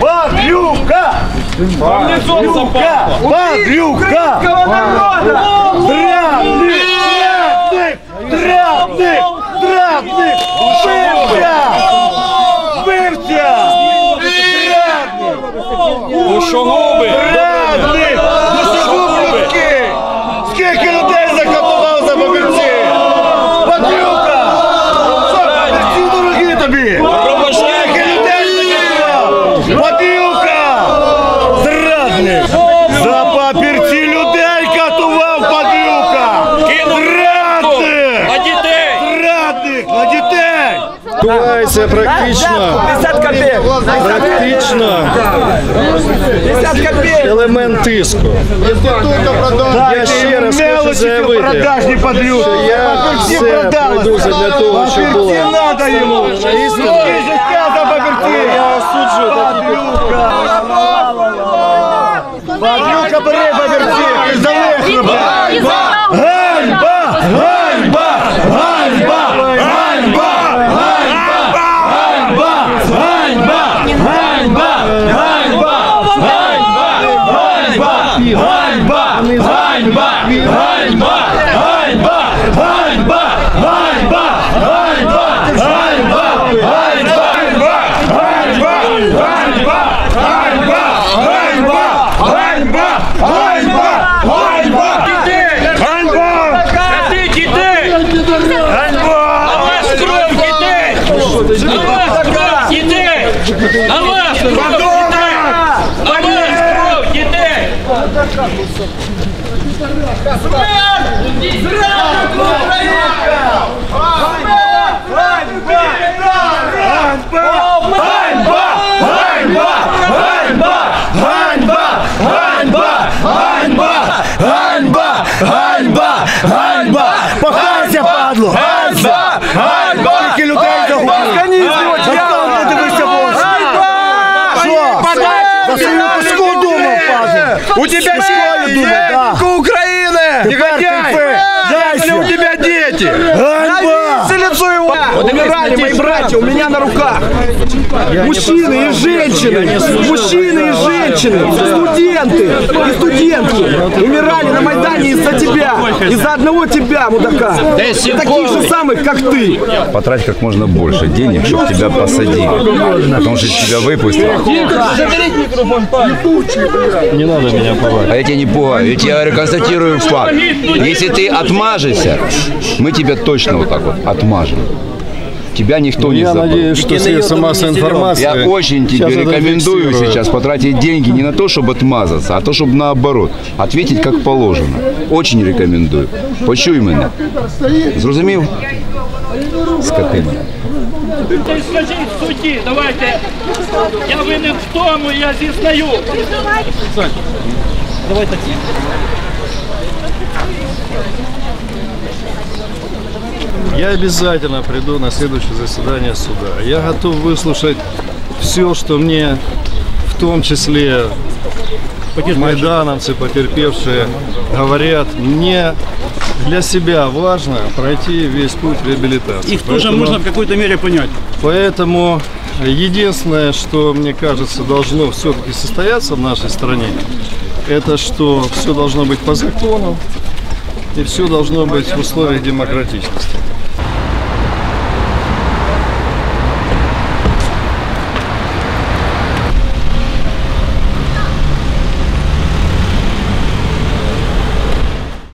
Бадрюка! Бадрюка! Бадрюка! Драмник! Драмник! Драмник! Драмник! Драмник! Відбувається практично, 50 копеек! практично 50 копеек! елемент тиску. Я ще раз хочу заявити, продажні подлюки! що я Папірці все продалися! пройдуся для того, щоб було Папірці надо йому! на. Скільки життя за папірці! Я осуджую такі Падлюка бери папірці! Ти залиш Ганьба! Ганьба! Покайся, падло! Ганьба! Ганьба! Скільки людей загубили! Ганьба! Дивися в очі! Що? За Лицо его! Умирали мои братья у меня на руках! Мужчины и женщины! Мужчины и женщины! Студенты и студентки! Умирали на Майдане из-за тебя! Из-за одного тебя, мудака! И таких же самых, как ты! Потрать как можно больше денег, чтобы тебя посадили. Потому что тебя выпустят. Не надо меня пугать. А я тебя не пугаю, я говорю, констатирую факт. Если ты отмажешься, мы тебя точно вот так вот отмажем. Тебя никто не Я забыл. надеюсь, что средства массовой информации Я очень тебе сейчас это рекомендую фиксируют. сейчас потратить деньги не на то, чтобы отмазаться, а то, чтобы наоборот, ответить как положено. Очень рекомендую. Почуй мене. Зрозумів? Скотина. Ти скажіть в суді, давайте. Я винен в тому, я зізнаю. Я обязательно приду на следующее заседание суда. Я готов выслушать все, что мне, в том числе майдановцы, потерпевшие, говорят. Мне для себя важно пройти весь путь реабилитации. Их тоже Поэтому- можно в какой-то мере понять. Поэтому единственное, что, мне кажется, должно все-таки состояться в нашей стране, это что все должно быть по закону и все должно быть в условиях демократичности.